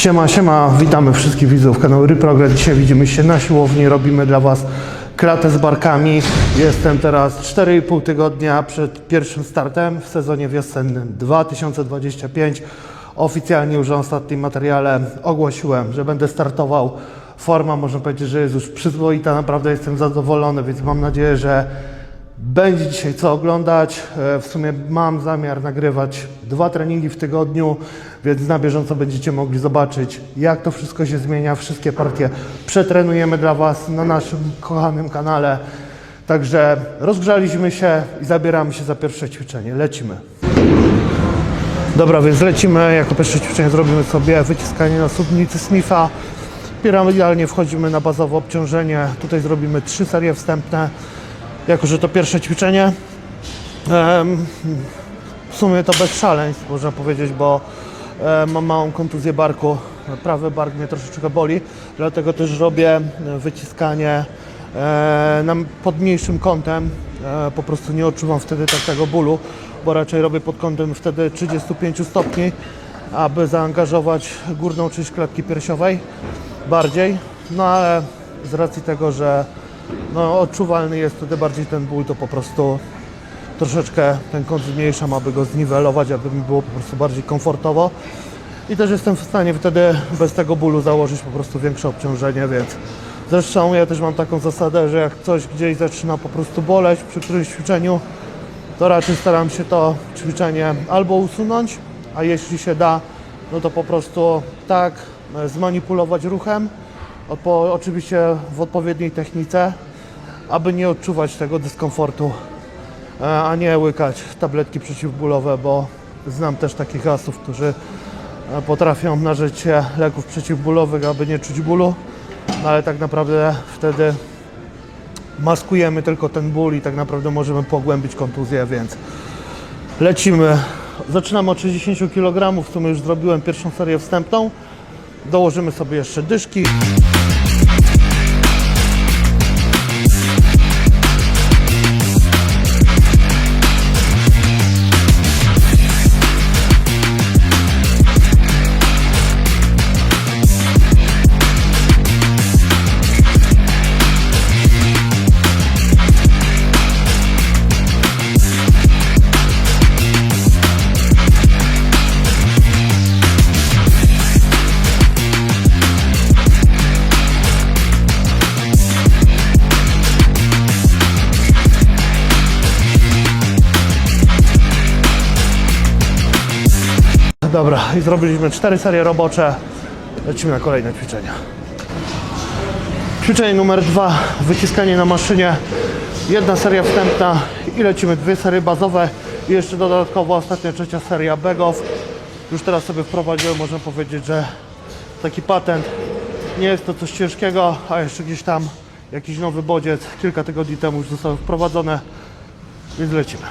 Siema, siema, witamy wszystkich widzów kanału Reprogress. Dzisiaj widzimy się na siłowni, robimy dla Was klatę z barkami. Jestem teraz 4,5 tygodnia przed pierwszym startem w sezonie wiosennym 2025. Oficjalnie już w ostatnim materiale ogłosiłem, że będę startował. Forma można powiedzieć, że jest już przyzwoita, naprawdę jestem zadowolony, więc mam nadzieję, że będzie dzisiaj co oglądać. E, W sumie mam zamiar nagrywać dwa treningi w tygodniu, więc na bieżąco będziecie mogli zobaczyć, jak to wszystko się zmienia. Wszystkie partie przetrenujemy dla Was na naszym kochanym kanale. Także rozgrzaliśmy się i zabieramy się za pierwsze ćwiczenie. Lecimy. Dobra, więc lecimy. Jako pierwsze ćwiczenie zrobimy sobie wyciskanie na subnicy Smitha. Piramidalnie wchodzimy na bazowe obciążenie. Tutaj zrobimy trzy serie wstępne. Jako, że to pierwsze ćwiczenie, w sumie to bez szaleństw, można powiedzieć, bo mam małą kontuzję barku. Prawy bark mnie troszeczkę boli, dlatego też robię wyciskanie pod mniejszym kątem. E, po prostu nie odczuwam wtedy tak tego bólu, bo raczej robię pod kątem wtedy 35 stopni, aby zaangażować górną część klatki piersiowej bardziej. No ale z racji tego, że no, odczuwalny jest wtedy bardziej ten ból, to po prostu troszeczkę ten kąt zmniejszam, aby go zniwelować, aby mi było po prostu bardziej komfortowo. I też jestem w stanie wtedy bez tego bólu założyć po prostu większe obciążenie, więc zresztą ja też mam taką zasadę, że jak coś gdzieś zaczyna po prostu boleć przy którymś ćwiczeniu, to raczej staram się to ćwiczenie albo usunąć, a jeśli się da, no to po prostu tak e, zmanipulować ruchem, oczywiście w odpowiedniej technice, aby nie odczuwać tego dyskomfortu, e, a nie łykać tabletki przeciwbólowe, bo znam też takich asów, którzy e, potrafią nażyć się leków przeciwbólowych, aby nie czuć bólu, no ale tak naprawdę wtedy maskujemy tylko ten ból i tak naprawdę możemy pogłębić kontuzję, więc lecimy. Zaczynamy od 60 kg, w sumie już zrobiłem pierwszą serię wstępną. Dołożymy sobie jeszcze dyszki. I zrobiliśmy cztery serie robocze. Lecimy na kolejne ćwiczenia. Ćwiczenie numer dwa, wyciskanie na maszynie. Jedna seria wstępna i lecimy dwie serie bazowe i jeszcze dodatkowo ostatnia, trzecia seria begów. Już teraz sobie wprowadziłem, można powiedzieć, że taki patent. Nie jest to coś ciężkiego, a jeszcze gdzieś tam jakiś nowy bodziec kilka tygodni temu już został wprowadzone, więc lecimy.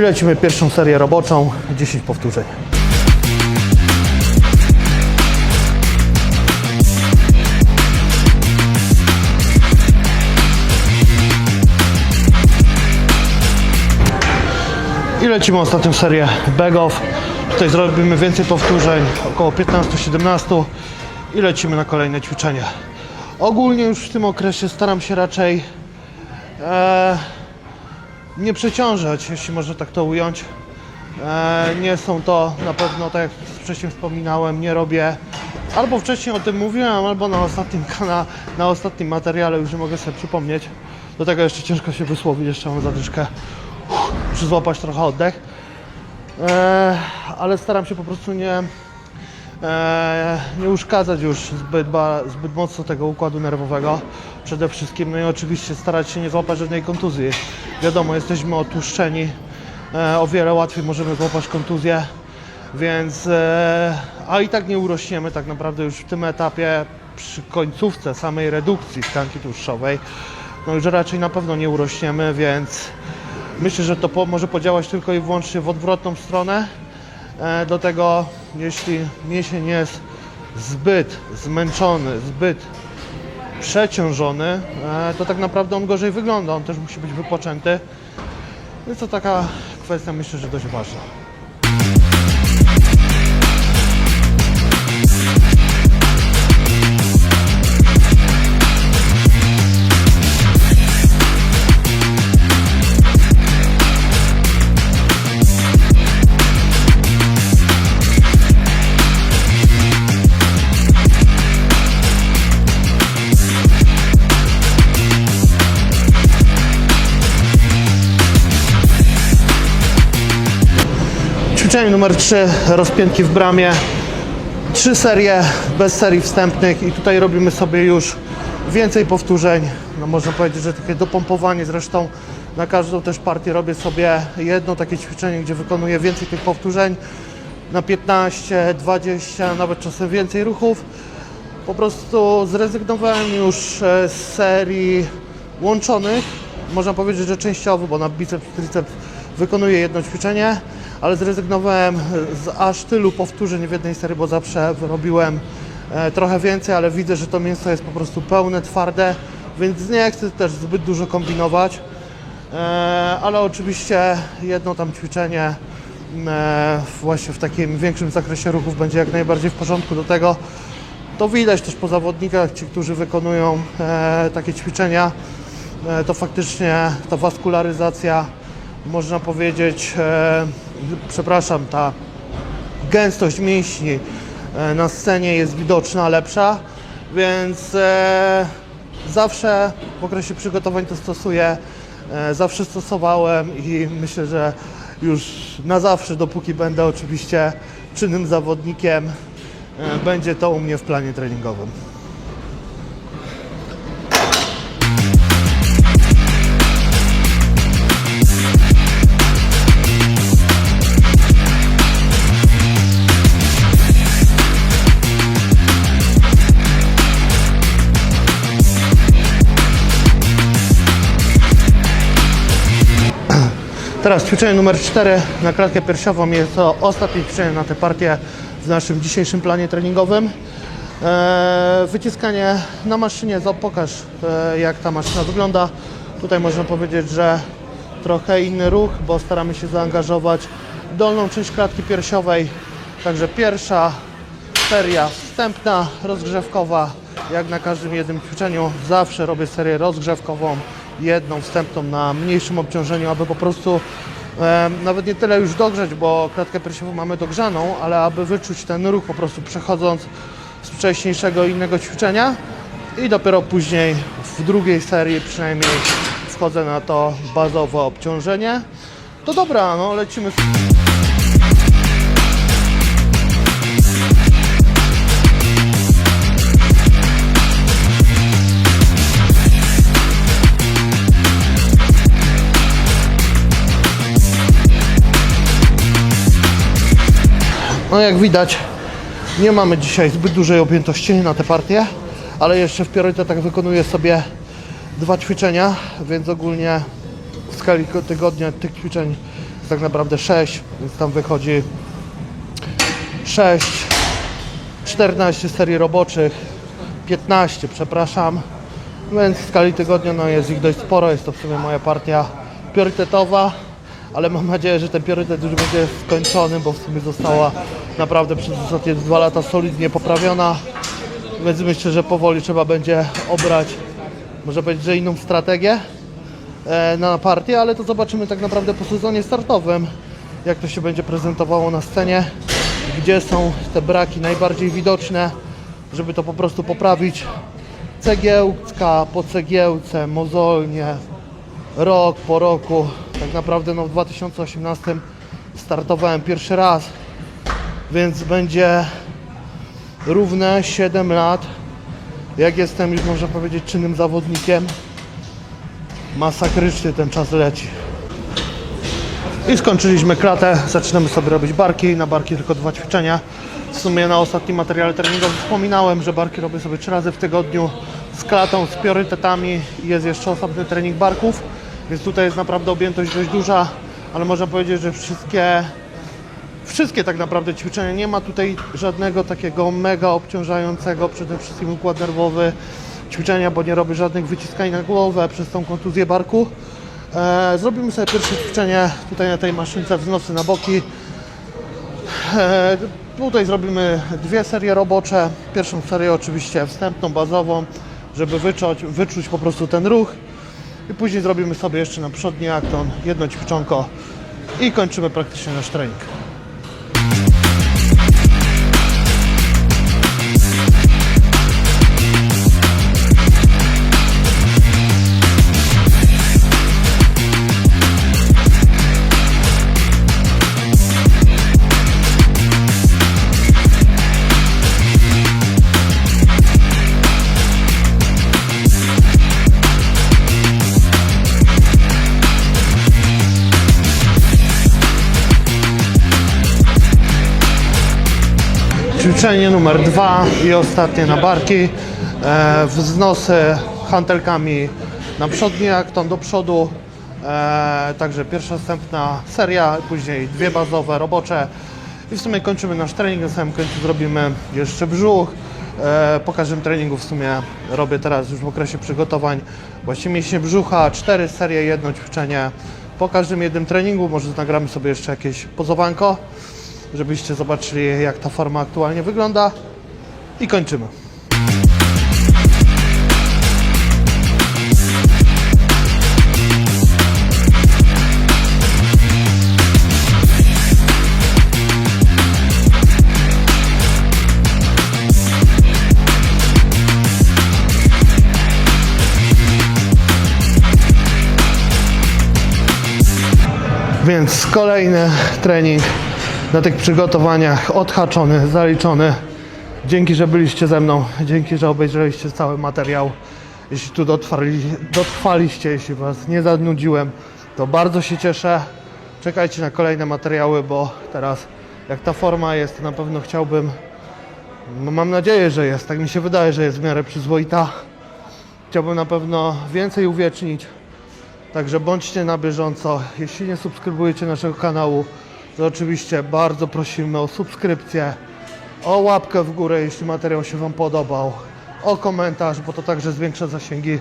I lecimy pierwszą serię roboczą, 10 powtórzeń. I lecimy ostatnią serię begów. Tutaj zrobimy więcej powtórzeń, około 15-17 i lecimy na kolejne ćwiczenie. Ogólnie już w tym okresie staram się raczej e, nie przeciążać, jeśli można tak to ująć. E, nie są to na pewno, tak jak wcześniej wspominałem, nie robię. Albo wcześniej o tym mówiłem, albo na ostatnim kana, na ostatnim materiale już nie mogę sobie przypomnieć. Do tego jeszcze ciężko się wysłowić, jeszcze mam zadyszkę. Uff, Muszę złapać trochę oddech. E, ale staram się po prostu nie, e, nie uszkadzać już zbyt, ba, zbyt mocno tego układu nerwowego przede wszystkim. No i oczywiście starać się nie złapać żadnej kontuzji. Wiadomo, jesteśmy otłuszczeni, e, o wiele łatwiej możemy złapać kontuzję, więc e, a i tak nie urośniemy tak naprawdę już w tym etapie przy końcówce samej redukcji tkanki tłuszczowej, no już raczej na pewno nie urośniemy, więc myślę, że to po, może podziałać tylko i wyłącznie w odwrotną stronę. E, do tego, jeśli mięsień jest zbyt zmęczony, zbyt przeciążony, e, to tak naprawdę on gorzej wygląda, on też musi być wypoczęty. Jest to taka kwestia, myślę, że dość ważna. Ćwiczenie numer 3, rozpiętki w bramie. Trzy serie bez serii wstępnych i tutaj robimy sobie już więcej powtórzeń. No można powiedzieć, że takie dopompowanie. Zresztą na każdą też partię robię sobie jedno takie ćwiczenie, gdzie wykonuję więcej tych powtórzeń. Na 15, 20, nawet czasem więcej ruchów. Po prostu zrezygnowałem już e, z serii łączonych. Można powiedzieć, że częściowo, bo na biceps, triceps wykonuję jedno ćwiczenie, ale zrezygnowałem z aż tylu powtórzeń w jednej serii, bo zawsze robiłem e, trochę więcej, ale widzę, że to mięso jest po prostu pełne, twarde, więc nie chcę też zbyt dużo kombinować. E, ale oczywiście jedno tam ćwiczenie e, właśnie w takim większym zakresie ruchów będzie jak najbardziej w porządku do tego. To widać też po zawodnikach, ci, którzy wykonują takie ćwiczenia, to faktycznie ta waskularyzacja, można powiedzieć, przepraszam, ta gęstość mięśni e, na scenie jest widoczna, lepsza, więc e, zawsze w okresie przygotowań to stosuję, e, zawsze stosowałem i myślę, że już na zawsze, dopóki będę oczywiście czynnym zawodnikiem, będzie to u mnie w planie treningowym. Teraz ćwiczenie numer 4 na klatkę piersiową jest to ostatnie ćwiczenie na tę partię w naszym dzisiejszym planie treningowym. Eee, wyciskanie na maszynie, pokaż e, jak ta maszyna wygląda. Tutaj można powiedzieć, że trochę inny ruch, bo staramy się zaangażować dolną część klatki piersiowej. Także pierwsza seria wstępna, rozgrzewkowa, jak na każdym jednym ćwiczeniu. Zawsze robię serię rozgrzewkową, jedną wstępną na mniejszym obciążeniu, aby po prostu nawet nie tyle już dogrzeć, bo klatkę piersiową mamy dogrzaną, ale aby wyczuć ten ruch po prostu przechodząc z wcześniejszego innego ćwiczenia i dopiero później w drugiej serii przynajmniej wchodzę na to bazowe obciążenie. To dobra, no lecimy. No jak widać, nie mamy dzisiaj zbyt dużej objętości na tę partię, ale jeszcze w priorytetach wykonuję sobie dwa ćwiczenia, więc ogólnie w skali tygodnia tych ćwiczeń jest tak naprawdę 6, więc tam wychodzi 6, 14 serii roboczych, 15 przepraszam, więc w skali tygodnia no jest ich dość sporo, jest to w sumie moja partia priorytetowa, ale mam nadzieję, że ten priorytet już będzie skończony, bo w sumie została naprawdę przez ostatnie dwa lata solidnie poprawiona, więc myślę, że powoli trzeba będzie obrać, może powiedzieć, że inną strategię e, na partię, ale to zobaczymy tak naprawdę po sezonie startowym, jak to się będzie prezentowało na scenie, gdzie są te braki najbardziej widoczne, żeby to po prostu poprawić cegiełka po cegiełce, mozolnie, rok po roku. Tak naprawdę no, w 2018 startowałem pierwszy raz, więc będzie równe 7 lat, jak jestem już można powiedzieć czynnym zawodnikiem. Masakrycznie ten czas leci. I skończyliśmy klatę, zaczynamy sobie robić barki, na barki tylko dwa ćwiczenia. W sumie na ostatnim materiale treningowym wspominałem, że barki robię sobie trzy razy w tygodniu z klatą, z priorytetami jest jeszcze osobny trening barków, więc tutaj jest naprawdę objętość dość duża, ale można powiedzieć, że wszystkie wszystkie tak naprawdę ćwiczenia. Nie ma tutaj żadnego takiego mega obciążającego, przede wszystkim układ nerwowy ćwiczenia, bo nie robię żadnych wyciskań na głowę przez tą kontuzję barku. E, zrobimy sobie pierwsze ćwiczenie tutaj na tej maszynce wznosy na boki. E, tutaj zrobimy dwie serie robocze. Pierwszą serię oczywiście wstępną, bazową, żeby wyczuć, wyczuć po prostu ten ruch. I później zrobimy sobie jeszcze na przodni akton jedno ćwiczonko i kończymy praktycznie nasz trening. Ćwiczenie numer dwa i ostatnie na barki. E, wznosy hantelkami na przodni akton do przodu. E, także pierwsza wstępna seria, później dwie bazowe, robocze. I w sumie kończymy nasz trening. Na samym końcu zrobimy jeszcze brzuch. E, po każdym treningu w sumie robię teraz już w okresie przygotowań właśnie mięśnie brzucha, cztery serie, jedno ćwiczenie. Po każdym jednym treningu może nagramy sobie jeszcze jakieś pozowanko żebyście zobaczyli jak ta forma aktualnie wygląda i kończymy. Więc kolejny trening na tych przygotowaniach odhaczony, zaliczony. Dzięki, że byliście ze mną, dzięki, że obejrzeliście cały materiał. Jeśli tu dotrwali, dotrwaliście, jeśli Was nie zanudziłem, to bardzo się cieszę. Czekajcie na kolejne materiały, bo teraz jak ta forma jest, na pewno chciałbym, no mam nadzieję, że jest, tak mi się wydaje, że jest w miarę przyzwoita. Chciałbym na pewno więcej uwiecznić, Także bądźcie na bieżąco. Jeśli nie subskrybujecie naszego kanału, to oczywiście bardzo prosimy o subskrypcję, o łapkę w górę, jeśli materiał się Wam podobał, o komentarz, bo to także zwiększa zasięgi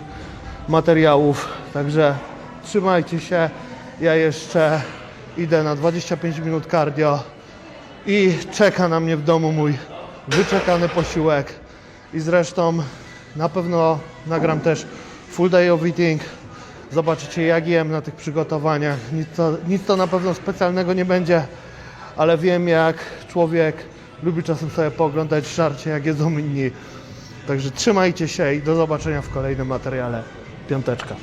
materiałów. Także trzymajcie się. Ja jeszcze idę na 25 minut cardio i czeka na mnie w domu mój wyczekany posiłek. I zresztą na pewno nagram też full day of eating. Zobaczycie jak jem na tych przygotowaniach. Nic to, nic to na pewno specjalnego nie będzie, ale wiem jak człowiek lubi czasem sobie pooglądać żarcie jak jedzą inni. Także trzymajcie się i do zobaczenia w kolejnym materiale. Piąteczka.